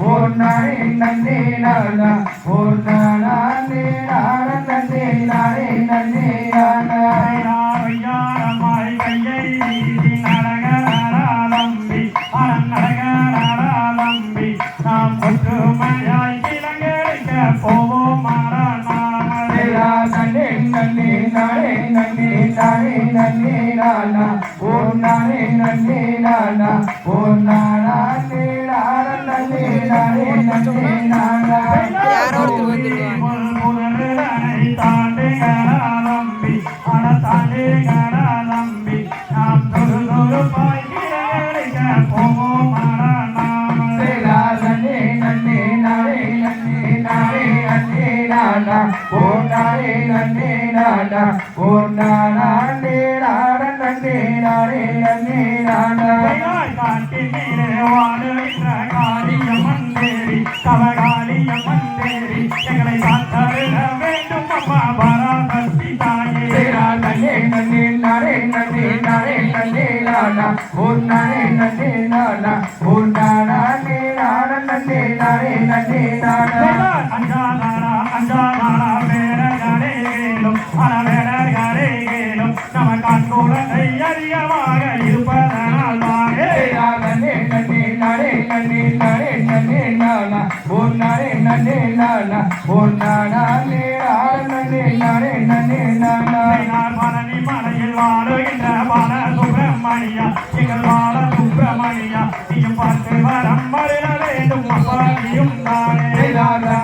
ஓர் நானே? நன்னே நானா? ஓர் நானா? நே நானா நன்னே நானே ஒற்றுமையாய் கிழங்கரிக்க போவோம் மாறாமல் நன்னே நன்னே நானே நன்னே நானே நன்னே நானா நானே நன்னே நானா நானா நன்னே நானே நன்னே நானா யாரோ ஒருத்தர் நானா? ஓர் நானே? நன்னே நானா? ஓர் நானா நே நானா? நன்னே நானே நன்னே நானா வேண்டும் அம்மா பராசக்தி தாயே. நன்னே நன்னே நானே நன்னே நானே நன்னே நானா? நானே நன்னே நானே நன்னே நானா அஞ்சாதாரா அஞ்சாதாரா வேடர்களேலும் அறவேடர்களேலும் நம கண்குழந்தை அதிகமாக இருப்பதனால் வாங்கே நன்னே நன்னே நானே நன்னே நானே நன்னே நானா ஓர் நானே நன்னே நானா ஓர் நானா நே நானா நன்னே நானே நன்னே நானா பழனி மலையில் வாழுகின்ற பால சுப்பிரமணியா எங்கள் பால சுப்பிரமணியா நீயும் பார்த்து வரம் வருட வேண்டும் அப்பாடியும் தானே நானே